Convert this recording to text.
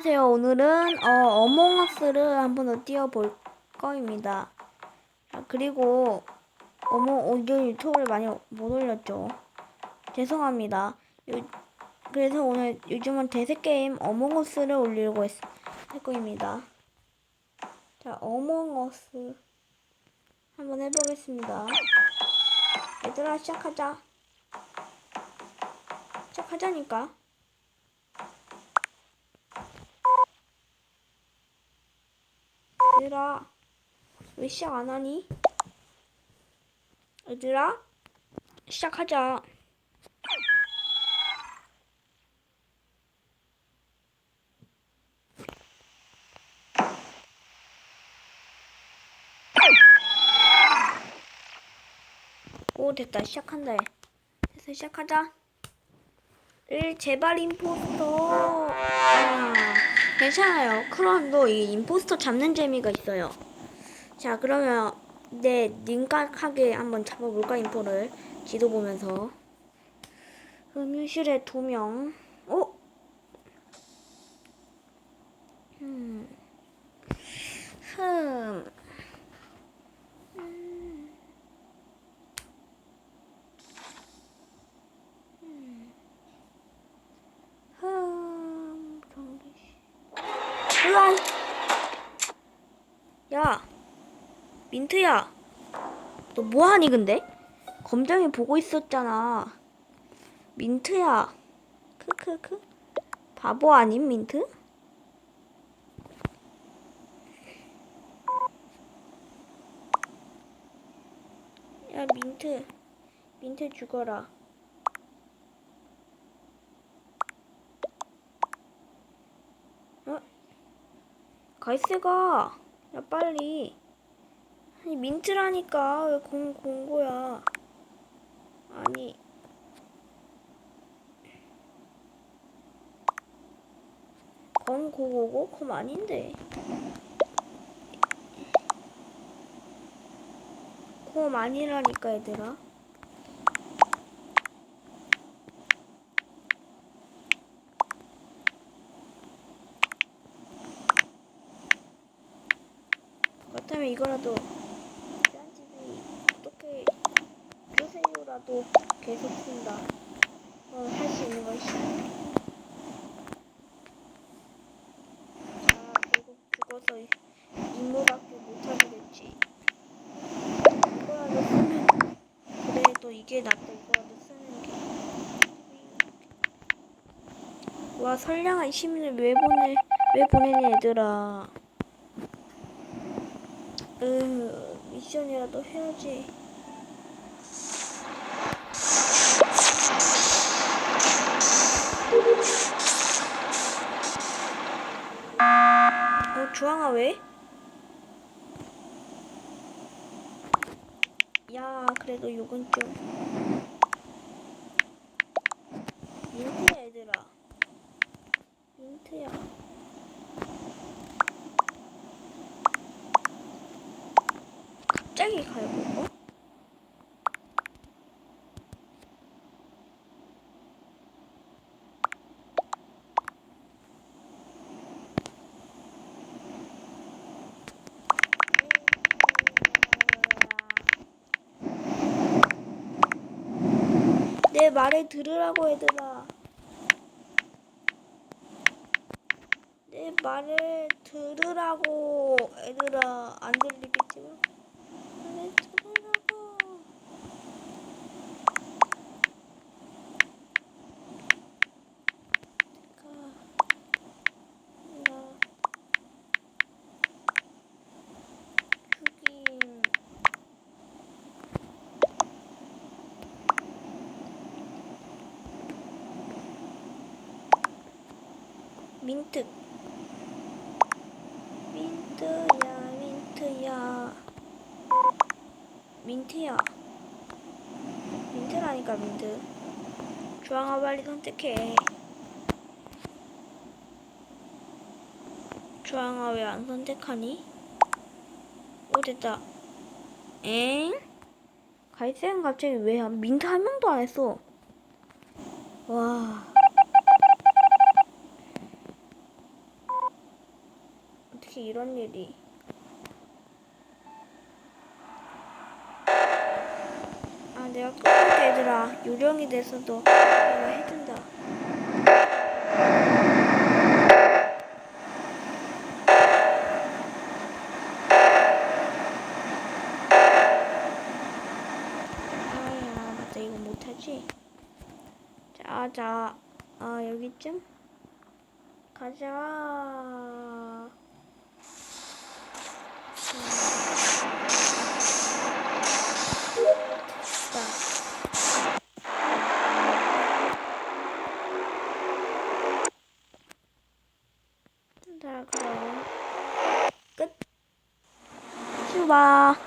안녕하세요. 오늘은 어, 어몽어스를 한번 더 띄워볼 거입니다. 아, 그리고 어몽 오늘 유튜브를 많이 못 올렸죠. 죄송합니다. 요, 그래서 오늘 요즘은 대세 게임 어몽어스를 올리려고 했, 할 거입니다. 자, 어몽어스 한번 해보겠습니다. 얘들아 시작하자. 시작하자니까. 얘들아 왜 시작 안 하니? 얘들아 시작하자. 오 됐다 시작한다. 됐어 시작하자. 일 제발 임포스터. 아, 괜찮아요. 크론도 이 임포스터 잡는 재미가 있어요. 자 그러면 네 님각하게 한번 잡아볼까 인포를 지도 보면서 음유실에 두 명. 어? 음. 흠. 음. 음. 흠. 경기시. 으아! 야, 민트야, 너 뭐하니 근데? 검정이 보고 있었잖아. 민트야, 크크크. 바보 아님 민트? 야 민트, 민트 죽어라. 갈색아, 야 빨리. 아니 민트라니까. 왜 공, 공고야? 아니. 건 고고고? 그럼 아닌데. 그럼 아니라니까 얘들아 그렇다면 이거라도 짠집이 어떻게 주세요라도 계속 쓴다. 어, 할수 있는 것이. 자, 결국 죽어서 임무밖에 못하게 됐지. 이거라도 쓰면 그래도 이게 낫다. 이거라도 쓰는 게. 와 선량한 시민을 왜 보내 왜 보내니 얘들아. 으, 미션이라도 해야지. 어, 주황아 왜? 야, 그래도 요건 좀. 민트야, 얘들아. 민트야. 갑자기 갈고 어? 내 말을 들으라고 얘들아. 내 말을 들으라고 얘들아. 안 들리겠지만 나 죽임 민트 민트야 민트야 민트야 민트라니까 민트 주황아 빨리 선택해 주황아 왜 안 선택하니? 오 됐다 엥? 갈색은 갑자기 왜 안- 민트 한 명도 안 했어 와 가끔씩 이런 일이. 내가 끊을게, 얘들아. 요령이 돼서도 내가 해준다. 아야, 맞다. 이거 못하지? 자, 자. 아, 여기쯤? 가자. 음. 吧。